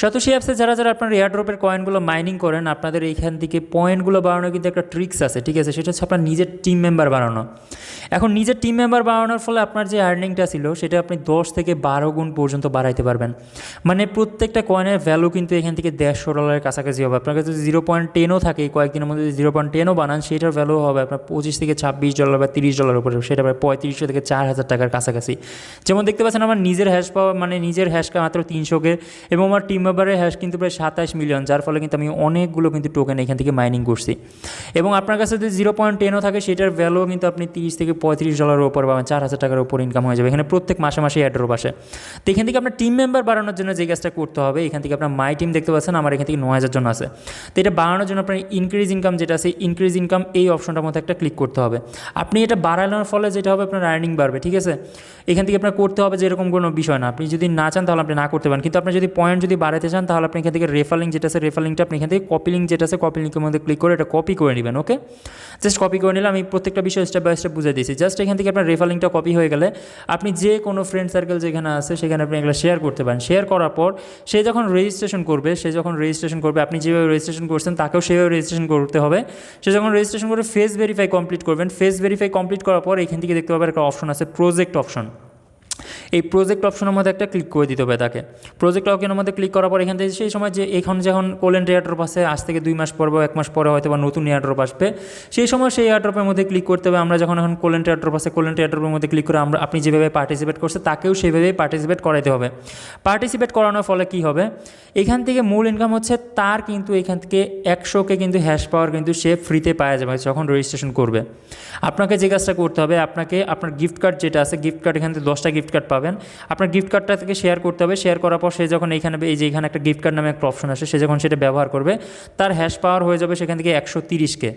সতোশি অ্যাপসে যারা যারা আপনার এয়ারড্রপের কয়েনগুলো মাইনিং করেন, আপনাদের এইখান থেকে পয়েন্টগুলো বাড়ানোর কিন্তু একটা ট্রিক্স আছে, ঠিক আছে? সেটা হচ্ছে আপনার নিজের টিম মেম্বার বাড়ানো এখন নিজের টিম মেম্বার বাড়ানোর ফলে আপনার যে আর্নিংটা ছিল, সেটা আপনি দশ থেকে বারো গুণ পর্যন্ত বাড়াইতে পারবেন। মানে প্রত্যেকটা কয়েনের ভ্যালু কিন্তু এখান থেকে দেড়শো ডলারের কাছাকাছি হবে। আপনার কাছে জিরো পয়েন্ট টেনও থাকে, কয়েকদিনের মধ্যে জিরো পয়েন্ট টেনও বানান, সেটার ভ্যালু হবে আপনার পঁচিশ থেকে ছাব্বিশ ডলার বা তিরিশ ডলার উপরে। সেটা প্রায় পঁয়ত্রিশশো থেকে চার হাজার টাকার কাছাকাছি। যেমন দেখতে পাচ্ছেন, আমার নিজের হ্যাশ পাওয়া মানে নিজের হ্যাশটা মাত্র তিনশোকে এবং আমার টিম মেম্বারের হ্যাশ কিন্তু প্রায় সাতাশ মিলিয়ন যার ফলে কিন্তু আমি অনেকগুলো কিন্তু টোকেন এখান থেকে মাইনিং করছি। এবং আপনার কাছে যদি জিরো পয়েন্ট টেনও থাকে, সেটার ভ্যালু কিন্তু আপনি তিরিশ থেকে পঁয়ত্রিশ ডলারের উপর পাবেন চার হাজার টাকার উপর ইনকাম হয়ে যাবে। এখানে প্রত্যেক মাসে মাসে অ্যাড্রপ আসে। তো এখান থেকে আপনার টিম মেম্বার বাড়ানোর জন্য যে কাজটা করতে হবে, এখান থেকে আপনার মাই টিম দেখতে পাচ্ছেন, আমার এখান থেকে নয় হাজার জন আছে। তো এটা বাড়ানোর জন্য আপনার ইনক্রিজ ইনকাম যেটা আছে ইনক্রিজ ইনকাম এই অপশনটার মধ্যে একটা ক্লিক করতে হবে। আপনি এটা বাড়ানোর ফলে যেটা হবে, আপনার আর্নিং বাড়বে, ঠিক আছে? এখান থেকে আপনার করতে হবে যে এরকম কোনো বিষয় না। আপনি যদি না চান, তাহলে আপনি না করতে পারেন। কিন্তু আপনি যদি পয়েন্ট যদি বাড়াতে চান, তাহলে আপনি এখান থেকে রেফার লিঙ্ক যেটা আছে রেফার লিঙ্কটা আপনি এখান থেকে কপি লিঙ্ক যেটা আছে কপি লিঙ্কের মধ্যে ক্লিক করে এটা কপি করে নেবেন ওকে জাস্ট কপি করে নিলে আমি প্রত্যেকটা বিষয় স্টেপ বাই স্টেপ বুঝে দিয়েছি। জাস্ট এখান থেকে আপনার রেফার লিঙ্কটা কপি হয়ে গেলে আপনি যে কোনো ফ্রেন্ড সার্কেল যেখানে আছে, সেখানে আপনি এগুলো শেয়ার করতে পারেন। শেয়ার করার পর সে যখন রেজিস্ট্রেশন করবে, সে যখন রেজিস্ট্রেশন করবে, আপনি যেভাবে রেজিস্ট্রেশন করছেন, তাকেও সেভাবে রেজিস্ট্রেশন করতে হবে। সে যখন রেজিস্ট্রেশন করে ফেস ভেরিফাই কমপ্লিট করবেন ফেস ভেরিফাই কমপ্লিট করার পর এখান থেকে দেখতে পাবেন একটা অপশন আছে প্রজেক্ট অপশন এই প্রজেক্ট অপশনের মধ্যে একটা ক্লিক করে দিতে হবে তাকে। প্রজেক্ট অপশনের মধ্যে ক্লিক করার পর এখান থেকে সেই সময় যে এখন যখন কোলেন এয়ারড্রপ আসে আজ থেকে দুই মাস পর বা এক মাস পরে হয়তো বা নতুন এয়ারড্রপ আসবে। সেই সময় সেই এয়ারড্রপের মধ্যে ক্লিক করতে হবে। আমরা যখন এখন কোলেন এয়ারড্রপ আসে কোলেন এয়ারড্রপের মধ্যে ক্লিক করে আমরা, আপনি যেভাবে পার্টিসিপেট করছে, তাকেও সেভাবেই পার্টিসিপেট করাইতে হবে। পার্টিসিপেট করানোর ফলে কি হবে? এখান থেকে মূল ইনকাম হচ্ছে, তার কিন্তু এখান থেকে একশোকে কিন্তু হ্যাশ পাওয়ার কিন্তু সে ফ্রিতে পাওয়া যাবে যখন রেজিস্ট্রেশন করবে। আপনাকে যে কাজটা করতে হবে, আপনাকে, আপনার গিফট কার্ড যেটা আছে গিফট কার্ড এখান থেকে দশটা গিফট কার্ড পাবেন। আপনার গিফট কার্ডটা থেকে শেয়ার করতে হবে। শেয়ার করার পর সে যখন এইখানে, এই যে এখানে একটা গিফট কার্ড নামে একটা অপশন আসে, সে যখন সেটা ব্যবহার করবে, তার হ্যাশ পাওয়ার হয়ে যাবে সেখান থেকে একশো তিরিশকে।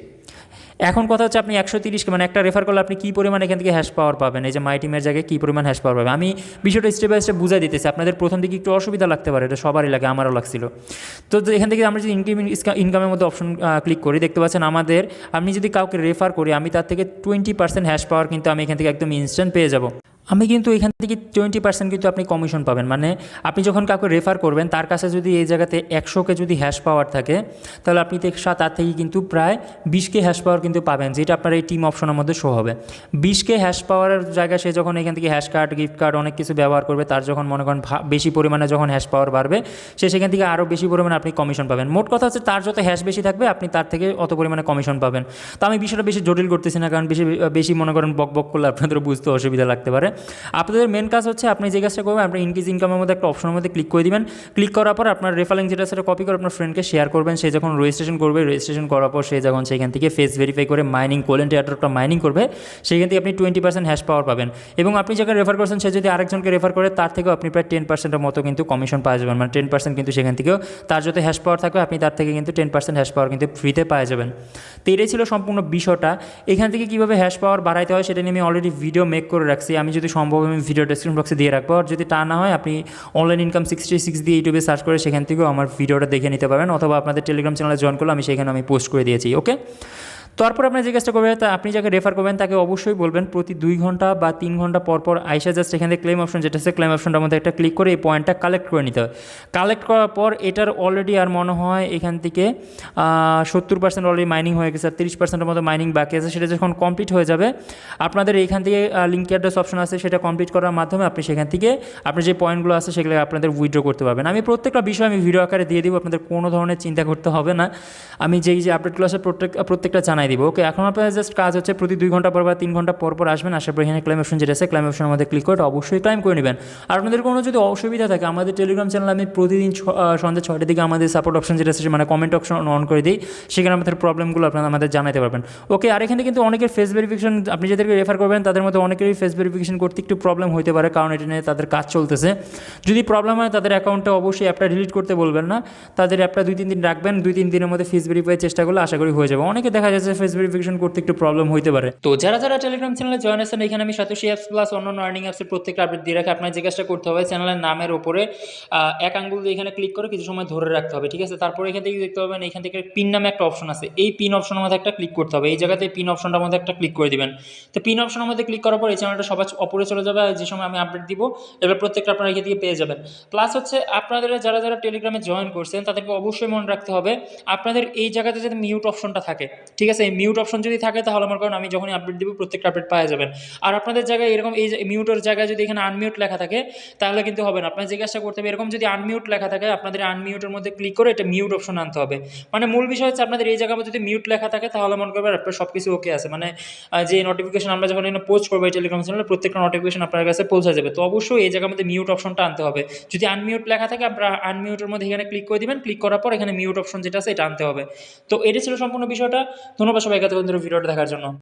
এখন কথা হচ্ছে আপনি একশো তিরিশকে মানে একটা রেফার করলে আপনি কী পরিমাণ এখান থেকে হ্যাশ পাওয়ার পাবেন? এই যে মাই টিমের জায়গায় কী পরিমাণ হ্যাশ পাওয়ার পাবেন আমি বিষয়টা স্টেপ বাই স্টেপ বুঝাই দিতেছি। আপনাদের প্রথম দিকে একটু অসুবিধা লাগতে পারে, এটা সবারই লাগে, আমারও লাগছিল। তো তো এখান থেকে আমরা যদি ইনকাম ইনকামের মধ্যে অপশন ক্লিক করি, দেখতে পাচ্ছেন আমাদের আমি যদি কাউকে রেফার করি, আমি তার থেকে টোয়েন্টি পার্সেন্ট হ্যাশ পাওয়ার কিন্তু আমি এখান থেকে একদম ইনস্ট্যান্ট পেয়ে যাব। আমি কিন্তু এখান থেকে টোয়েন্টি পার্সেন্ট কিন্তু আপনি কমিশন পাবেন। মানে আপনি যখন কাউকে রেফার করবেন, তার কাছে যদি এই জায়গাতে একশোকে যদি হ্যাশ পাওয়ার থাকে, তাহলে আপনি তার থেকে কিন্তু প্রায় বিশকে হ্যাশ পাওয়ার কিন্তু পাবেন, যেটা আপনার এই টিম অপশনের মধ্যে শো হবে। বিশকে হ্যাশ পাওয়ারের জায়গায় সে যখন এখান থেকে হ্যাশ কার্ড গিফট কার্ড অনেক কিছু ব্যবহার করবে, তার যখন মনে করেন বেশি পরিমাণে যখন হ্যাশ পাওয়ার বাড়বে, সে সেখান থেকে আরও বেশি পরিমাণে আপনি কমিশন পাবেন। মোট কথা হচ্ছে তার যত হ্যাশ বেশি থাকবে, আপনি তার থেকে অত পরিমাণে কমিশন পাবেন। তো আমি বিষয়টা বেশি জটিল করতেছি না, কারণ বেশি বেশি মনে করেন বক বক করলে আপনাদেরও বুঝতে অসুবিধা লাগতে পারে। আপনাদের মেন কাজ হচ্ছে আপনি যে কাজটা করবেন, আপনি ইনক্রিজ ইনকামের মধ্যে একটা অপশনের মধ্যে ক্লিক করে দিবেন। ক্লিক করার পর আপনার রেফারেন্স যেটা সেটা কপি করে আপনার ফ্রেন্ডকে শেয়ার করবেন। সে যখন রেজিস্ট্রেশন করবে রেজিস্ট্রেশন করার পর সে যখন সেখান থেকে ফেস ভেরিফাই করে মাইনিং কোলেন্ট এয়ারড্রপটা মাইনিং করবে, সেখান থেকে আপনি টোয়েন্টি পার্সেন্ট হ্যাশ পাওয়ার পাবেন। এবং আপনি যাকে রেফার করছেন, সে যদি আরেকজনকে রেফার করে, তার থেকেও আপনি প্রায় টেন পার্সেন্টের মতো কিন্তু কমিশন পাওয়া যাবেন। মানে টেন পার্সেন্ট কিন্তু সেখান থেকেও তার যত হ্যাশ পাওয়ার থাকবে, আপনি তার থেকে কিন্তু টেন পার্সেন্ট হ্যাশ পাওয়ার কিন্তু ফ্রিতে পাওয়া যাবেন। তো এটাই ছিল সম্পূর্ণ বিষয়টা। এখান থেকে কীভাবে হ্যাশ পাওয়ার বাড়াইতে হয়, সেটা নিয়ে আমি অলরেডি ভিডিও মেক করে রাখছি। আমি যদি সম্ভব আমি ভিডিও ডেসক্রিপশন বক্সে দিয়ে রাখব। আর যদি তা না হয়, আপনি অনলাইন ইনকাম সিক্সটি সিক্স দিয়ে ইউটিউবে সার্চ করে সেখান থেকেও আমার ভিডিওটা দেখে নিতে পারবেন। অথবা আপনাদের টেলিগ্রাম চ্যানেলে জয়েন করলে আমি সেখানে আমি পোস্ট করে দিয়েছি ওকে তারপর আপনি যে কাজটা করবেন, তা আপনি যাকে রেফার করবেন, তাকে অবশ্যই বলবেন প্রতি দুই ঘণ্টা বা তিন ঘণ্টা পর পর আইসা জাস্ট এখান থেকে ক্লেম অপশন যেটা আছে ক্লেম অপশনটার মধ্যে একটা ক্লিক করে এই পয়েন্টটা কালেক্ট করে নিতে হয়। কালেক্ট করার পর এটার অলরেডি আর মনে হয় এখান থেকে সত্তর পার্সেন্ট অলরেডি মাইনিং হয়ে গেছে আর তিরিশ পার্সেন্টের মতো মাইনিং বাকি আছে, সেটা যখন কমপ্লিট হয়ে যাবে, আপনাদের এইখান থেকে লিঙ্ক অ্যাড্রেস অপশন আছে, সেটা কমপ্লিট করার মাধ্যমে আপনি সেখান থেকে আপনার যে পয়েন্টগুলো আছে, সেগুলো আপনাদের উইথড্র করতে পারবেন। আমি প্রত্যেকটা বিষয় আমি ভিডিও আকারে দিয়ে দিব, আপনাদের কোনো ধরনের চিন্তা করতে হবে না। আমি যেই যে আপডেটগুলো আছে, প্রত্যেক, প্রত্যেকটা জানাই দিব। ওকে এখন আপনার জাস্ট কাজ হচ্ছে প্রতি দুই ঘণ্টা পর বা তিন ঘণ্টা পর পর আসবেন আসার পর এখানে ক্লাইম অপশন যেটা আছে ক্লাইম অপশনের মধ্যে ক্লিক করে অবশ্যই ক্লাইম করে নেবেন। আর আপনাদের কোনো যদি অসুবিধা থাকে, আমাদের টেলিগ্রাম চ্যানেল আমি প্রতিদিন সন্ধ্যা ছয়টার দিকে আমাদের সাপোর্ট অপশন যেটা আছে মানে কমেন্ট অপশন অন করে দিই। সেখানে আমাদের প্রবলেমগুলো আপনারা আমাদের জানাতে পারবেন। ওকে আর এখানে কিন্তু অনেকের ফেস ভেরিফিকেশন আপনি যাদেরকে রেফার করবেন, তাদের মধ্যে অনেকেরই ফেস ভেরিফিকেশন করতে একটু প্রবলেম হতে পারে, কারণ এটা নিয়ে তাদের কাজ চলতেছে। যদি প্রবলেম হয়, তাদের অ্যাকাউন্টটা অবশ্যই অ্যাপটা ডিলিট করতে বলবেন না। তাদের অ্যাপটা দুই, তিন দিন রাখবেন, দুই, তিন দিনের মধ্যে ফেস ভেরিফাই চেষ্টা করলে আশা করি হয়ে যাবে। অনেকে দেখা যাচ্ছে ফেস ভেরিফিকেশন করতে একটু প্রবলেম হইতে পারে। তো যারা যারা টেলিগ্রাম চ্যানেলে জয়েন আছেন এখানে আমি সাতোশি অ্যাপস প্লাস অন্য আর্নিং অ্যাপসের প্রত্যেকটা আপডেট দিয়ে রাখি। আপনার কাজটা করতে হবে চ্যানেলের নামের আহ, এক আঙ্গুল দিয়ে এখানে ক্লিক করে কিছু সময় ধরে রাখতে হবে ঠিক আছে? তারপরে এখান থেকে দেখতে পাবেন এখান থেকে পিন নামে একটা অপশন আছে। এই পিন অপশনের মধ্যে একটা ক্লিক করতে হবে। এই জায়গাতে পিন অপশনটার মধ্যে একটা ক্লিক করে দিবেন। তো পিন অপশনের মধ্যে ক্লিক করার পর এই চ্যানেলটা সবার অপরে চলে যাবে আর যে সময় আমি আপডেট দিব এবার প্রত্যেকটা আপনারা এখান থেকে পেয়ে যাবেন। প্লাস হচ্ছে আপনাদের যারা যারা টেলিগ্রামে জয়েন করছেন তাদেরকে অবশ্যই মনে রাখতে হবে আপনাদের এই জায়গাতে যাতে মিউট অপশনটা থাকে ঠিক আছে? এই মিউট অপশন যদি থাকে তাহলে আমার কারণ আমি যখনই আপডেট দিব, প্রত্যেকটা আপডেট পাওয়া যাবেন আর আপনাদের জায়গায় এরকম এই মিউটের জায়গায় যদি এখানে আনমিউট লেখা থাকে, তাহলে কিন্তু হবে না। আপনার কাজটা করতে হবে, এরকম যদি আনমিউট লেখা থাকে, আপনাদের আনমিউটের মধ্যে ক্লিক করে এটা মিউট অপশন আনতে হবে। মানে মূল বিষয় হচ্ছে আপনাদের এই জায়গায় যদি মিউট লেখা থাকে, তাহলে মনে করবেন আপনার সব কিছু ওকে আছে। মানে যে নোটিফিকেশন আমরা যখন এখানে পোস্ট করব এই টেলিগ্রাম চ্যানেলে প্রত্যেকটা নোটিফিকেশন আপনার কাছে পৌঁছে যাবে। তো অবশ্যই এই জায়গার মধ্যে মিউট অপশনটা আনতে হবে। যদি আনমিউট লেখা থাকে, আপনারা আনমিউটের মধ্যে এখানে ক্লিক করে দিবেন। ক্লিক করার পর এখানে মিউট অপশন যেটা আছে, এটা আনতে হবে। তো এটা ছিল সম্পূর্ণ বিষয়টা। ধন্যবাদ সবাইকে এতক্ষণ ধরে ভিডিওটা দেখার জন্য।